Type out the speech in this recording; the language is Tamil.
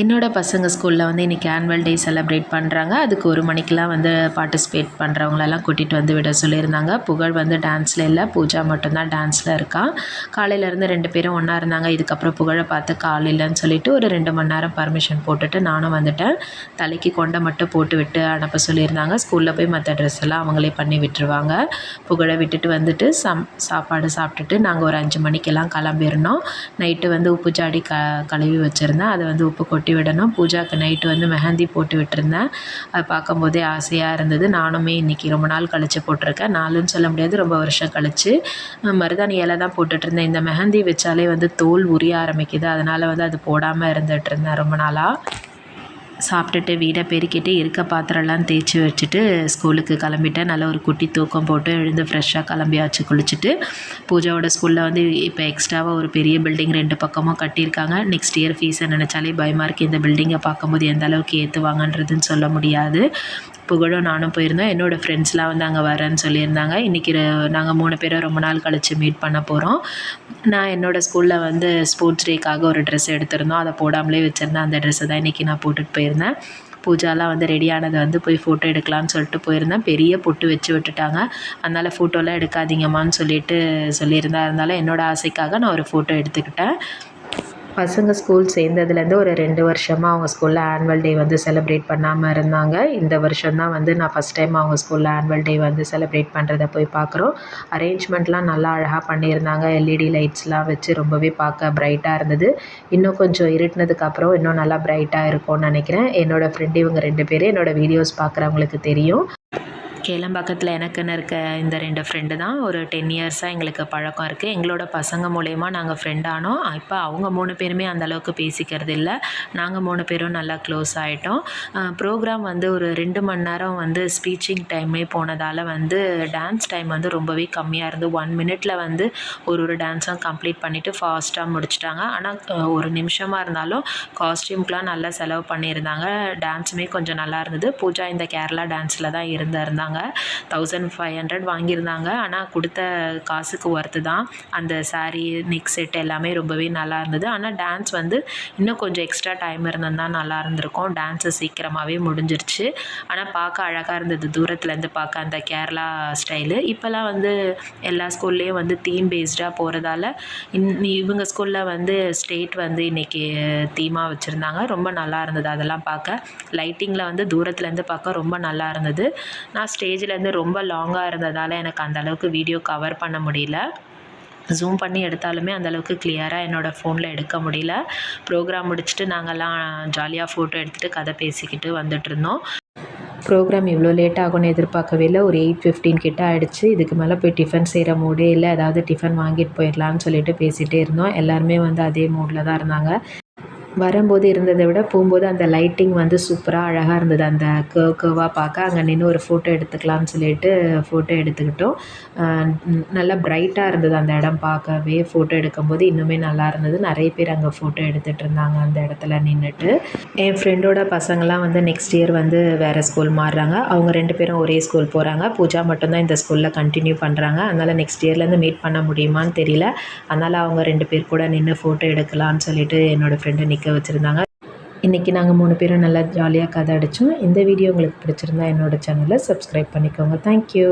என்னோட பசங்க ஸ்கூலில் வந்து இன்றைக்கி ஆனுவல் டே செலிப்ரேட் பண்ணுறாங்க அதுக்கு ஒரு மணிக்கெலாம் வந்து பார்ட்டிசிபேட் பண்ணுறவங்களெல்லாம் கூட்டிகிட்டு வந்து விட சொல்லியிருந்தாங்க. புகழ் வந்து டான்ஸில் இல்லை பூஜா மட்டும்தான் டான்ஸில் இருக்கான் காலையிலேருந்து ரெண்டு பேரும் ஒன்றா இருந்தாங்க. இதுக்கப்புறம் புகழை பார்த்து கால் இல்லைன்னு சொல்லிட்டு ஒரு ரெண்டு மணி நேரம் பர்மிஷன் போட்டுட்டு நானும் வந்துட்டேன். தலைக்கு கொண்டை மட்டும் போட்டு விட்டு அனுப்ப சொல்லியிருந்தாங்க. ஸ்கூலில் போய் மற்ற ட்ரெஸ் எல்லாம் அவங்களே பண்ணி விட்டுருவாங்க. புகழை விட்டுட்டு வந்துட்டு சம் சாப்பாடு சாப்பிட்டுட்டு நாங்கள் ஒரு அஞ்சு மணிக்கெல்லாம் கிளம்பிருந்தோம் நைட்டு வந்து உப்பு ஜாடி க கழுவி வச்சுருந்தேன். அதை வந்து உப்பு கொட்டி விடணும். பூஜாவுக்கு நைட்டு வந்து மெஹந்தி போட்டு விட்டுருந்தேன். அதை பார்க்கும்போதே ஆசையாக இருந்தது. நானுமே இன்றைக்கி ரொம்ப நாள் கழித்து போட்டிருக்கேன். நாளுன்னு சொல்ல முடியாது ரொம்ப வருஷம் கழித்து மருதாணி இலை தான் போட்டுட்ருந்தேன் இந்த மெஹந்தி வச்சாலே வந்து தோல் உரிய ஆரம்பிக்குது. அதனால் வந்து அது போடாமல் இருந்துகிட்ருந்தேன் ரொம்ப நாளாக சாப்பிட்டுட்டு வீடை பெருக்கிட்டு இருக்க பாத்திரம்லாம் தேய்ச்சி வச்சுட்டு ஸ்கூலுக்கு கிளம்பிட்டேன். நல்ல ஒரு குட்டி தூக்கம் போட்டு எழுந்து ஃப்ரெஷ்ஷாக கிளம்பியாச்சு குளிச்சுட்டு. பூஜாவோட ஸ்கூலில் வந்து இப்போ எக்ஸ்ட்ராவாக ஒரு பெரிய பில்டிங் ரெண்டு பக்கமும் கட்டியிருக்காங்க. நெக்ஸ்ட் இயர் ஃபீஸை நினச்சாலே பயமாக இருக்குது இந்த பில்டிங்கை பார்க்கும்போது எந்த அளவுக்கு ஏற்றுவாங்கன்றதுன்னு சொல்ல முடியாது. புகழும் நானும் போயிருந்தோம். என்னோடய ஃப்ரெண்ட்ஸ்லாம் வந்து அங்கே வரேன்னு சொல்லியிருந்தாங்க. இன்றைக்கி நாங்கள் மூணு பேரும் ரொம்ப நாள் கழித்து மீட் பண்ண போகிறோம் நான் என்னோடய ஸ்கூலில் வந்து ஸ்போர்ட்ஸ் டேக்காக ஒரு ட்ரெஸ் எடுத்திருந்தோம். அதை போடாமலே வச்சுருந்தேன். அந்த ட்ரெஸ்ஸை தான் இன்றைக்கி நான் போட்டுட்டு போயிருந்தேன் போயிருந்தேன். பூஜாலாம் வந்து ரெடியானதை வந்து போய் ஃபோட்டோ எடுக்கலான்னு சொல்லிட்டு போயிருந்தேன். பெரிய பொட்டு வச்சு விட்டுட்டாங்க. அதனால் ஃபோட்டோலாம் எடுக்காதீங்கம்மான்னு சொல்லிட்டு சொல்லியிருந்தா. இருந்தாலும் என்னோடய ஆசைக்காக நான் ஒரு ஃபோட்டோ எடுத்துக்கிட்டேன். பசங்க ஸ்கூல் சேர்ந்ததுலேருந்து ஒரு ரெண்டு வருஷமாக அவங்க ஸ்கூலில் ஆனுவல் டே வந்து செலிப்ரேட் பண்ணாமல் இருந்தாங்க. இந்த வருஷம் தான் வந்து நான் ஃபஸ்ட் டைம் அவங்க ஸ்கூலில் ஆனுவல் டே வந்து செலிப்ரேட் பண்ணுறத போய் பார்க்குறோம். அரேஞ்ச்மெண்ட்லாம் நல்லா அழகாக பண்ணியிருந்தாங்க. எல்இடி லைட்ஸ்லாம் வச்சு ரொம்பவே பார்க்க ப்ரைட்டாக இருந்தது. இன்னும் கொஞ்சம் இருட்டினதுக்கப்புறம் இன்னும் நல்லா ப்ரைட்டாக இருக்கும்னு நினைக்கிறேன். என்னோடய ஃப்ரெண்டு இவங்க ரெண்டு பேரும் என்னோடய வீடியோஸ் பார்க்குறவங்களுக்கு தெரியும். கேளம்பாக்கத்தில் எனக்குன்னு இருக்க? இந்த ரெண்டு ஃப்ரெண்டு தான். ஒரு டென் இயர்ஸாக எங்களுக்கு பழக்கம் இருக்குது எங்களோட பசங்க மூலயமா நாங்கள் ஃப்ரெண்ட் ஆனோம். இப்போ அவங்க மூணு பேருமே அந்தளவுக்கு பேசிக்கிறது இல்லை. நாங்கள் மூணு பேரும் நல்லா க்ளோஸ் ஆகிட்டோம் ப்ரோக்ராம் வந்து ஒரு ரெண்டு மணி நேரம் வந்து ஸ்பீச்சிங் டைமே போனதால் வந்து டான்ஸ் டைம் வந்து ரொம்பவே கம்மியாக இருந்து ஒன் மினிட்ல வந்து ஒரு ஒரு டான்ஸும் கம்ப்ளீட் பண்ணிவிட்டு ஃபாஸ்ட்டாக முடிச்சிட்டாங்க. ஆனால் ஒரு நிமிஷமாக இருந்தாலும் காஸ்டியூம்க்கெலாம் நல்லா செலவு பண்ணியிருந்தாங்க. டான்ஸுமே கொஞ்சம் நல்லா இருந்தது. பூஜா இந்த கேரளா டான்ஸில் தான் இருந்திருந்தாங்க. வாங்கியிருந்தாங்க தௌசண்ட் ஃபைவ் ஹண்ட்ரட் வாங்கியிருந்தாங்க. ஆனால் கொடுத்த காசுக்கு ஒர்த்து தான். அந்த சாரீ நெக் செட் எல்லாமே ரொம்பவே நல்லா இருந்தது. ஆனால் டான்ஸ் வந்து இன்னும் கொஞ்சம் எக்ஸ்ட்ரா டைம் இருந்திருந்தால் நல்லா இருந்திருக்கும். டான்ஸு சீக்கிரமாகவே முடிஞ்சிருச்சு. ஆனால் பார்க்க அழகாக இருந்தது. தூரத்துலேருந்து பார்க்க அந்த கேரளா ஸ்டைலு இப்போல்லாம் வந்து எல்லா ஸ்கூல்லேயும் வந்து தீம் பேஸ்டாக போகிறதால இன் இவங்க ஸ்கூலில் வந்து ஸ்டேட் வந்து இன்றைக்கி தீமாக வச்சுருந்தாங்க. ரொம்ப நல்லா இருந்தது. அதெல்லாம் பார்க்க. லைட்டிங்கில் வந்து தூரத்துலேருந்து பார்க்க ரொம்ப நல்லா இருந்தது. நான் ஸ்டே ஸ்டேஜ்லேருந்து ரொம்ப லாங்காக இருந்ததால் எனக்கு அந்த அளவுக்கு வீடியோ கவர் பண்ண முடியல. ஜூம் பண்ணி எடுத்தாலுமே அந்தளவுக்கு கிளியராக என்னோடய ஃபோனில் எடுக்க முடியல. ப்ரோக்ராம் முடிச்சுட்டு நாங்கள்லாம் ஜாலியாக ஃபோட்டோ எடுத்துகிட்டு கதை பேசிக்கிட்டு வந்துட்டுருந்தோம் ப்ரோக்ராம் இவ்வளோ லேட் ஆகும்னு எதிர்பார்க்கவே இல்லை. ஒரு எயிட் ஃபிஃப்டீன் கிட்ட ஆகிடுச்சு இதுக்கு மேலே போய் டிஃபன் செய்கிற மூடே இல்லை. ஏதாவது டிஃபன் வாங்கிட்டு போயிடலான்னு சொல்லிட்டு பேசிகிட்டே இருந்தோம். எல்லாருமே வந்து அதே மூடில் தான் இருந்தாங்க. வரும்போது இருந்ததை விட போகும்போது அந்த லைட்டிங் வந்து சூப்பராக அழகாக இருந்தது. அந்த கர்வ் கர்வாக பார்க்க அங்கே நின்று ஒரு ஃபோட்டோ எடுத்துக்கலாம்னு சொல்லிட்டு ஃபோட்டோ எடுத்துக்கிட்டோம். நல்லா ப்ரைட்டாக இருந்தது அந்த இடம் பார்க்கவே. ஃபோட்டோ எடுக்கும்போது இன்னுமே நல்லா இருந்தது. நிறைய பேர் அங்கே ஃபோட்டோ எடுத்துகிட்டு இருந்தாங்க அந்த இடத்துல நின்றுட்டு என் ஃப்ரெண்டோட பசங்களாம் வந்து நெக்ஸ்ட் இயர் வந்து வேறு ஸ்கூல் மாறுறாங்க. அவங்க ரெண்டு பேரும் ஒரே ஸ்கூல் போகிறாங்க பூஜா மட்டும்தான் இந்த ஸ்கூலில் கண்டினியூ பண்ணுறாங்க அதனால் நெக்ஸ்ட் இயர்லேருந்து மீட் பண்ண முடியுமான்னு தெரியல. அதனால் அவங்க ரெண்டு பேர் கூட நின்று ஃபோட்டோ எடுக்கலான்னு சொல்லிட்டு என்னோடய ஃப்ரெண்டு நிற்க வச்சுருந்தாங்க. இன்றைக்கி நாங்கள் மூணு பேரும் நல்லா ஜாலியாக கதை அடித்தோம் இந்த வீடியோ உங்களுக்கு பிடிச்சிருந்தா என்னோடய சேனலை சப்ஸ்கிரைப் பண்ணிக்கோங்க. தேங்க்யூ